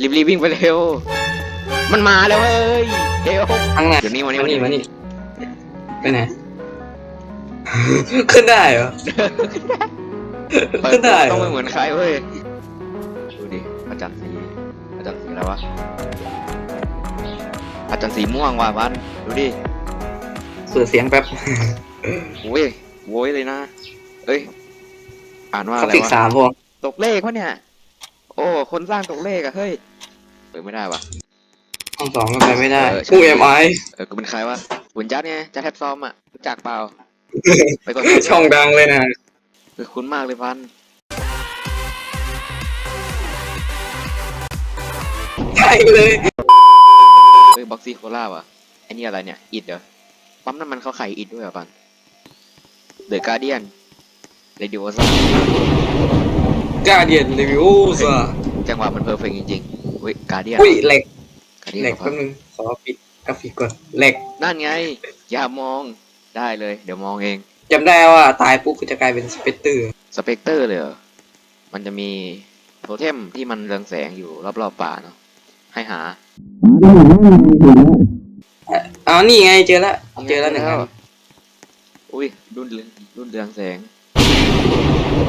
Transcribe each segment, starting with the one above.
รีบรีบวิ่งไปเร็ว มันมาแล้วเว้ยเร็วทางไหนเดี๋ยวนี้มานี่มามานี่นี่มานี่ไปไหน ขึ้นได้เหรอ ขึ้นได้เหรต้องอไม่เหมือนใครเว้ย ดูดิอาจารย์สีอาจารย์สีอะไรวะ อาจารย์สีม่วงว่ะวันดูดิเสือเสียงแป๊บโว้ยโว้ยเลยนะ เอ้ย อ่านว่าคอะราไรฟิกวะสามพวกตกเลขวะเนี่ย โอ้ คนสร้างตกเลขอะเฮ้ยเปิดไม่ได้วะ ห้องสองก็ไปไม่ได้เออใช่ผู้เอ็มไอเออกูเป็นใครวะหุ่นจัดไงจัดแทบซอมอะรู้จักเปล่า ไปก่อนช่องดังเลยนะเออคุ้นมากเลยพัน ใช่เลยเฮ้ยบ็อกซี่โคล่าวะไอ้นี่อะไรเนี่ย อิดเหรอ ปั๊มน้ำมันเขาขายอิดด้วยเหรอปันเดอะการเดียนเรดิโอซ่า กาเดียนรีวิวส์อะจังหวะมันเพอร์เฟกจริงๆเฮ้ยการเดียนอุ้ยเหล็กการเดียนเหล็กเหรอแป๊บนึงขอปิดกราฟิกก่อนเหล็กนั่นไง อย่ามองได้เลย เดี๋ยวมองเองจำได้ว่าตายปุ๊บก็จะกลายเป็นสเปกเตอร์สเปกเตอร์เลยเหรอมันจะมีโทเทมที่มันเรืองแสงอยู่รอบๆป่าเนาะให้หาอ๋อนี่ไงเจอแล้วเจอแล้วหนึ่งอันอุ้ยรุ่นเรืองรุ่นเรืองแสง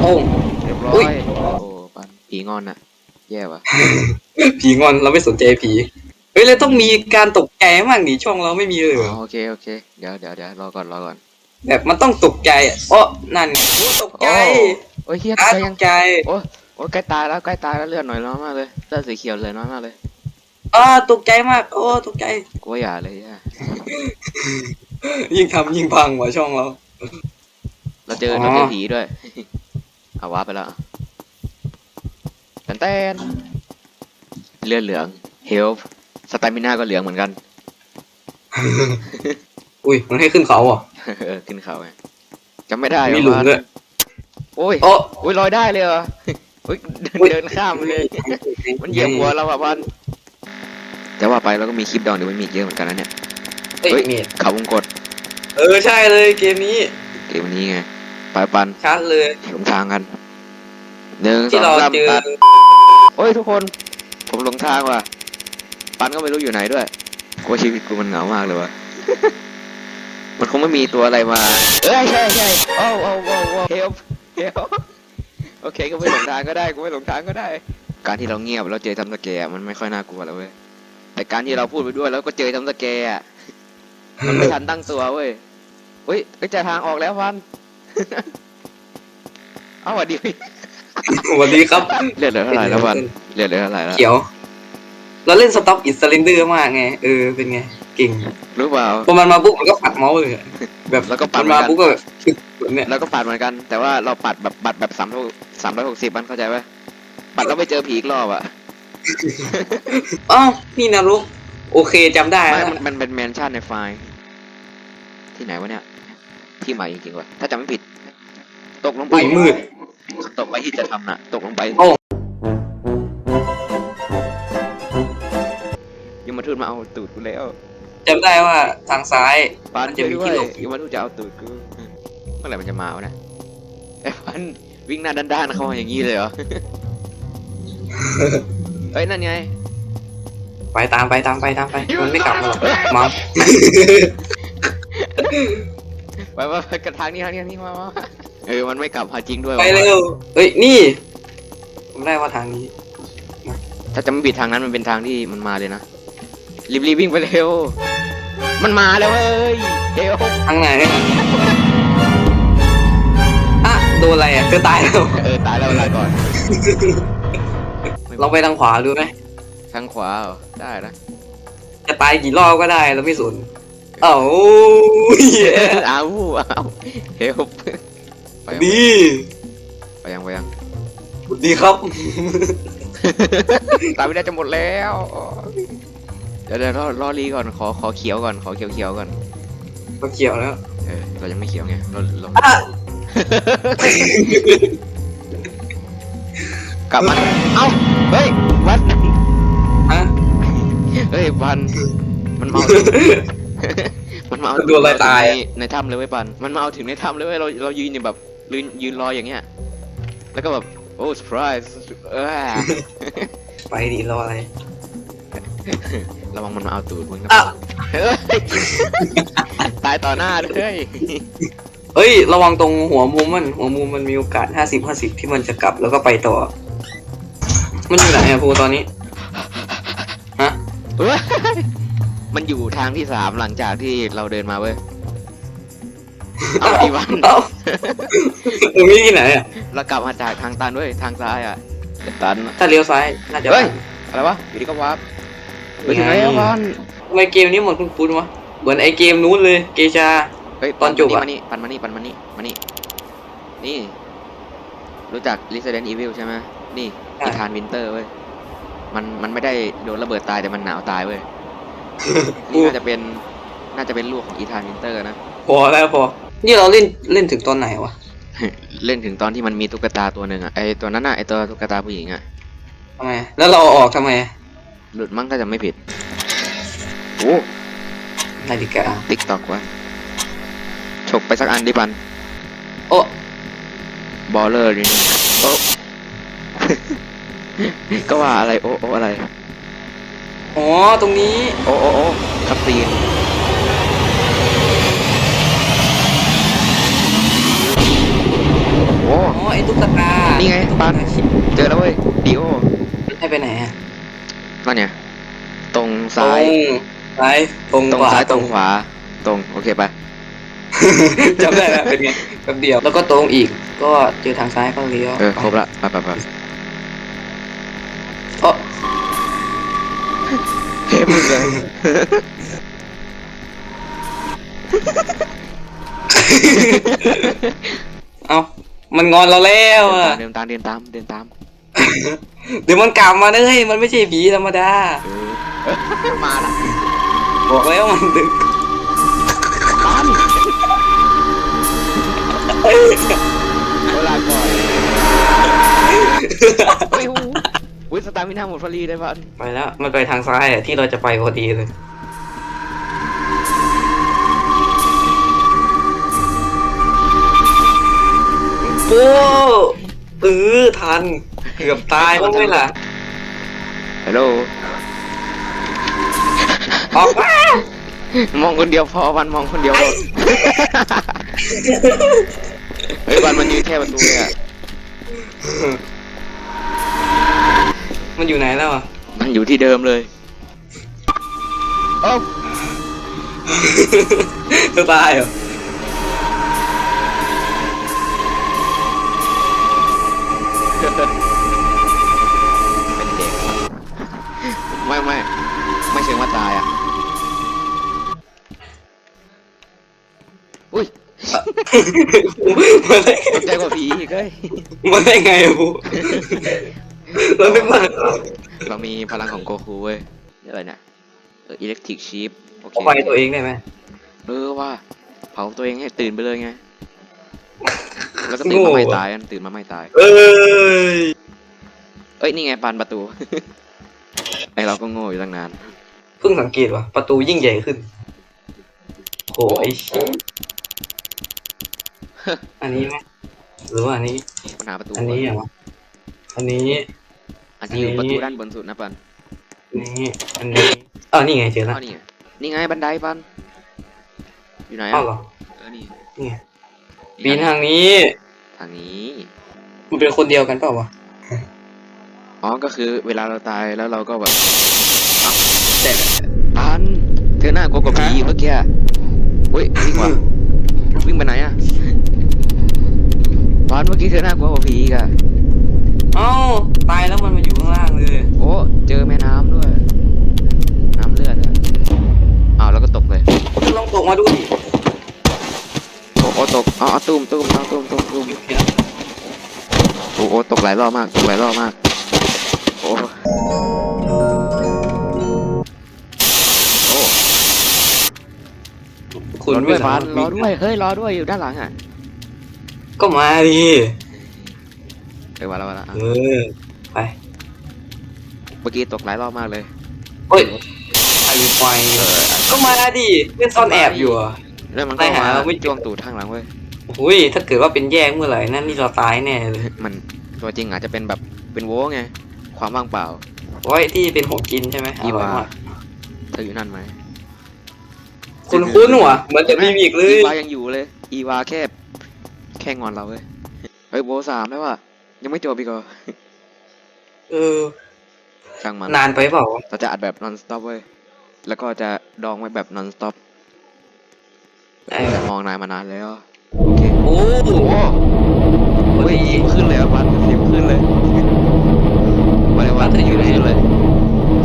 โอ้งเรียบร้ออุ้ยยโอ้ปันผีงอนอะแย่ว่ะ ผีงอนเราไม่สนใจผี เฮ้ยเราต้องมีการตกใจมั่งดิช่องเราไม่มีเลยเหรอ๋ออโอเคโอเค เดี๋ยวเดี๋ยวเดี๋ยวรอก่อนรอก่อน แบบมันต้องตกใจอะโอ้นั่นไงโอ้ตกใจโอ้ยเฮียอาตายตยังกใจ โอ้โอ้ใกล้ตายแล้วใกล้ตายแล้วเลือดหน่อยน้อยมากเลยเลือดสีเขียวเลยน้อยมากเลยอ้าตกใจมาก โอ้ตกใจ กูว่าอย่าเลยอะยิ่งทำยิ่งพังว่ะช่องเรา เราเจออ๋อเราเจอผีด้วยเอาว้าร์ปไปแล้วแตนแตนเลือดเหลืองเฮลสตามิน่าก็เหลืองเหมือนกัน อุ้ยมันให้ขึ้นเขาเหรอะเออขึ้นเขาไงจำไม่ได้มีหลุมว่าด้วยโอ้ยโอ้โอ้ยลอยได้เลยเหรออุ้ยเดินอุ๊ยเดินข้ามไปเลย มันเหยียบหัวเราอะพันจะว่าไปเราก็มีคลิปดอนหรือมันมีอีกเยอะเหมือนกันนะเนี่ยเฮ้ยเฮ้ยมีเขาวงกด เออใช่เลยเกมนี้ เกมนี้ไง ไปปันชัดเลยหลงทางกันหนึ่งสที่องเราสามเจอตัดโอ้ยทุกคน ผมหลงทางว่ะ ปันก็ไม่รู้อยู่ไหนด้วยกูว่าชีวิตกูมันเหงามากเลยวะมันคงไม่มีตัวอะไรมา เอ้ยใช่ใช่โอ้โอ้โอ้โอ้เฮลเฮลโอเคก็ไม่หลงทางก็ได้กูไม่หลงทางก็ได้ การที่เราเงียบแล้วเจอทำสแกร์มันไม่ค่อยน่ากลัวแล้วเว้ยแต่การที่เราพูดไปด้วยแล้วก็เจอทำสแกร์อะ มันไม่ทันตั้งตัวเว้ยเฮ้ยไปเจอทางออกแล้วพัน เอาหวัดดีสวัสดีครับ เลือดเหลือเท่าไหร่แล้วพันเลือดเหลือเท่าไหร่แล้วเขียว เราเล่นสต็อปอินสเลนเดอร์มากไง เออ เป็นไง เก่งรู้เปล่าพอมันมาปุ๊บมันก็ปัดเมาส์เลยอะแบบแล้วก็ปัมัดนเหมืมาอนกันปุ๊บก็แบบแบบเนี้ยแล้วก็ปัดเหมือนกัน แต่ว่าเราปัดแบบปัดแบบสามสามร้อยหกสิบมันเข้าใจไหมปัดแล้วไปเจอผีอีกรอบอะอ้าวนี่นรกโอเคจำได้ไม่แล้วมันมันเป็นแมนชั่นในไฟล์ ที่ไหนวะเนี่ย ที่ใหม่จริงๆว่ะถ้าจำไม่ผิด ตกลงไปอุ้ยมืด ตกไปที่จะทำน่ะ ตกลงไปโอ้ ยมทูตมาเอาตูดกูแล้วจำได้ว่าทางซ้ายปานมันจะจะมีมีที่ที่หลบยมทูตจะเอาตูดกูเมื่อไหร่มันจะมาวะเนี่ยไอ้ปันวิ่งหน้าด้านๆเข้ามาอย่างนี้เลยเหรอ เฮ้ยนั่นไง ไปตามไปตามไปตามไปมันไม่กลับมาหรอกมา ไปไปไปกระทางนี้ทางนี้ทางนี้มามาเออมันไม่กลับหาจริงด้วยไปว่ะเร็วเฮ้ยนี่จำได้ว่าทางนี้ ถ้าจะไม่ผิดทางนั้นมันเป็นทางที่มันมาเลยนะรีบรีบวิ่งไปเร็ว มันมาแล้วเว้ยเร็วทางไหนอะโดนอะไรอะเธอตายแล้วเออตายแล้วเวลาก่อน เราไปทางขวาดูไหมทางขวาเหรอได้นะจะตายกี่รอบก็ได้เราไม่สน เอ้าเหี้ยเอาเอาเฮลไปยังดีไปยังไปยังสวัสดีครับ ตายไม่ได้จะหมดแล้ว เดี๋ยวเดี๋ยวรอรอรีก่อนขอขอเขียวก่อนขอเขียวเขียวก่อนมาเกี่ยวแล้ว เออเรายังไม่เขียวไงเราเราอะ กลับมาเอ้าเฮ้ยวัดฮะ เฮ้ยปันมันเมา มันมาเอาโดนอะไรตายอะในในถ้ำเลยเว้ยปันมันมาเอาถึงในถ้ำเลยเว้ยเราเรายืนอยู่แบบยืนยืนรออย่างเงี้ยแล้วก็แบบโอ้เซอร์ไพรส์เออไปดิรออะไร ระวังมันมาเอาตูดมึงนะอ้าว เฮ้ยตายต่อหน้าด้วยเอ้ย ระวังตรงหัวมุมมัน หัวมุมมันมีโอกาสห้าสิบห้าสิบที่มันจะกลับแล้วก็ไปต่อ มันอยู่ไหนอะภูตอนนี้ ฮะ เฮ้ย มันอยู่ทางที่สามหลังจากที่เราเดินมาเว้ย เอาอีวัน เอ้าตรงนี้ที่ไหนอะเรากลับมาจากทางตันด้วยทางซ้ายอะตันถ้าเลี้ยวซ้าย น่าจะเฮ้ย อะไรวะอยู่ดีก็วาร์ปไปถึงไหนแล้ววันทำไมเกมนี้หมดคุ้นๆวะ เหมือนไอเกมนู้นเลย เกชา เฮ้ยตอนจบอะ มานี่ปันมานี่ปันมานี่มานี่นี่ รู้จัก Resident Evil ใช่ไหมนี่ใช่อีธานวินเตอร์เว้ย มันมันไม่ได้โดนระเบิดตายแต่มันหนาวตายเว้ย นี่น่าจะเป็นน่าจะเป็นลูกของอีธานวินเตอร์นะ พอแล้วพอ นี่เราเล่นเล่นถึงตอนไหนวะ เล่นถึงตอนที่มันมีตุ๊กตาตัวหนึ่งอะไอตัวนั้นอะไอตัวตุ๊กตาผู้หญิงอะทำไม แล้วเราเอาออกทำไม หลุดมั้งถ้าจะไม่ผิดโอ้นาฬิกา ติ๊กตอกวะฉกไปสักอันดิปัน โอ้บอลเลอร์นี่โอ้ ก็ว่าอะไรโอ้โอ้อะไร อ๋อ ตรงนี้ โอ้โอ้โอ้คับซีนโอ้อ๋อไอตุ๊กตา นี่นี่ไงปันเจอแล้วเว้ยดีโอให้ไปไหนอะนั่นเนี่ยตรงซ้าย ตรงซ้ายตรงตรงขวาซ้ายตรงขวา ตรงโอเคปะจำได้แล้วเป็นไงแป๊บเดียวแล้วก็ตรงอีก ก็เจอทางซ้ายก็เลี้ยว เออครบละไปไปไป เอ๋อ เฮ้ย มึงเลยเอา มันงอนเราแล้วอะเดินตามเดินตามเดินตามเดี๋ยวมันกลับมาเลย มันไม่ใช่ผีธรรมดาเออมาละบอกแล้วมันดึกปันเวลาก่อนเฮ้ย หูวิสตาร์มิน่าหมดพอดีได้ปันไปแล้ว มันไปทางซ้ายอะที่เราจะไปพอดีเลย โอ้เออทัน เกือบตายแล้วไหมล่ะ ฮัลโหลออกมามองคนเดียวพอวันมองคนเดียวพอเฮ้ยวันมันยืนแค่ประตูเลยอะ มันอยู่ไหนแล้วอะ มันอยู่ที่เดิมเลยโอ้จะตายเหรอเป็นเด็ก ไม่ไม่ไม่เชิงว่าตายอะ อุ้ยมันได้ตกใจกว่าผีอีกเฮ้ยมันได้ไงอะบู เราไม่มาเรามีพลังของโกคูเว้ยเดี๋ยวอะไรเนี่ยเอออิเล็กทริกชีฟโอเคไฟตัวเองได้ไหมเออว่า เผาตัวเองให้ตื่นไปเลยไง แล้วก็ตื่นมาไม่ตายกันตื่นมาไม่ตาย เอ้ยเอ้ยนี่ไงปันประตู ไอเราก็โง่อยู่ตั้งนาน เพิ่งสังเกตว่าประตูยิ่งใหญ่ขึ้นโอ้โอ้ไอ้ชิอันนี้ไหมหรือว่าอันนี้ปัญหาประตูอันนี้เหรอวะอันนี้ อาจจะอยู่อันนี้ประตูด้านบนสุดนะปันอันนี้อันนี้อ๋อนี่ไงเจอแล้วอ้าวนี่ไงนี่ไงบันไดปันอยู่ไหนอ้าอะวเหรอเออนี่นี่ไงปีนทางนี้ ทางนี้มันเป็นคนเดียวกันเปล่าวะอ๋อก็คือเวลาเราตายแล้วเราก็แบบแต่ปันเธอหน้ากลัวกว่าผีเมื่อกี้เฮ้ยวิ่งว่ะวิ่งไปไหนอะปันเมื่อกี้เธอหน้ากลัวกว่าผีอีกอะ เอ้าตายแล้วมันมาอยู่ข้างล่างเลย โอ้ เจอแม่น้ำด้วย น้ำเลือดอะอ้าวแล้วก็ตกเลยลองตกมาดูดิโอ้โอ้ตกอ๋อตุ้มตุ้มเอาตุ้มตุ้มตุ้มโอ้โอ้ตกหลายรอบมากตกหลายรอบมาก โอ้โอ้คุณรอด้วยบานไม่รอสามารถด้วย เฮ้ย รอด้วยอยู่ด้านหลังอะ ก็มาดิ เออมาแล้วมาแล้วอะเออไปเมื่อกี้ตกหลายรอบมากเลย เฮ้ยไอ้ไฟก็มาดิเล่นซ่อนแอบอยู่อะแล้วมันก็ไม่หามาไม่เจอจ้วงตูดข้างหลังเว้ยอุ้ยถ้าเกิดว่าเป็นแยกเมื่อไหร่นั่นนี่เราตายแน่เลยมันตัวจริงอาจจะเป็นแบบเป็นโว้ไงความว่างเปล่าไว้ที่เป็นของกินใช่ไหมออีร่อยวามากเธออยู่นั่นไหมคุณคุ้นๆหัวเหมือนจะมีอีกเลอียวายังอยู่เลย อีวาแค่แค่งอนเราเว้ยเฮ้ยโบสามแล้วว่ะ ยังไม่จบอีกเหรอเออช่างมันนานไปเปล่าเราจะอัดแบบ non stop เว้ย แล้วก็จะดองไว้แบบ non stop เออแต่มองนายมานานแล้วโอเคโอ้โหโอ้เฮ้ยสิบขึ้นเลยอะปันสิบขึ้นเลยวันนี้วันเธออยู่ไหนเลย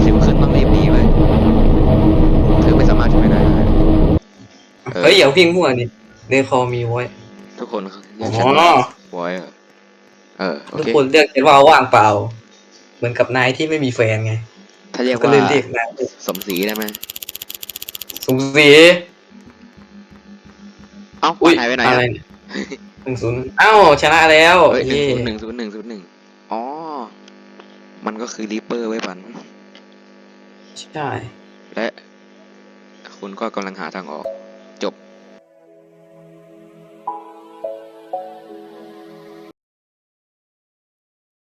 สิบขึ้นต้องรีบหนีไว้ยเธอไม่สามารถช่วยได้นะเออเฮ้ยอย่าพิงมั่วนี่เดคอมีไว้ ทุกคนเรีอ๋ยกฉันอว่าบอย เหรอเออโอทุกเคคนเรียกฉันว่าว่างเปล่า เหมือนกับนายที่ไม่มีแฟนไงถ้าเรียกก็ว่าเลยเรียกนายสมศรีได้ไหมสมศรีเอ้าอุ้ยหายไปไหนอะไรอะเนี่ยหนึ่งศูนย์อ้าวชนะแล้วเฮ้ยหนึ่งเย่ศูนย์หนึ่งศูนย์หนึ่งศูนย์หนึ่งอ๋อ มันก็คือรีเปอร์ไว้ยปัน ใช่และคุณก็กำลังหาทางออก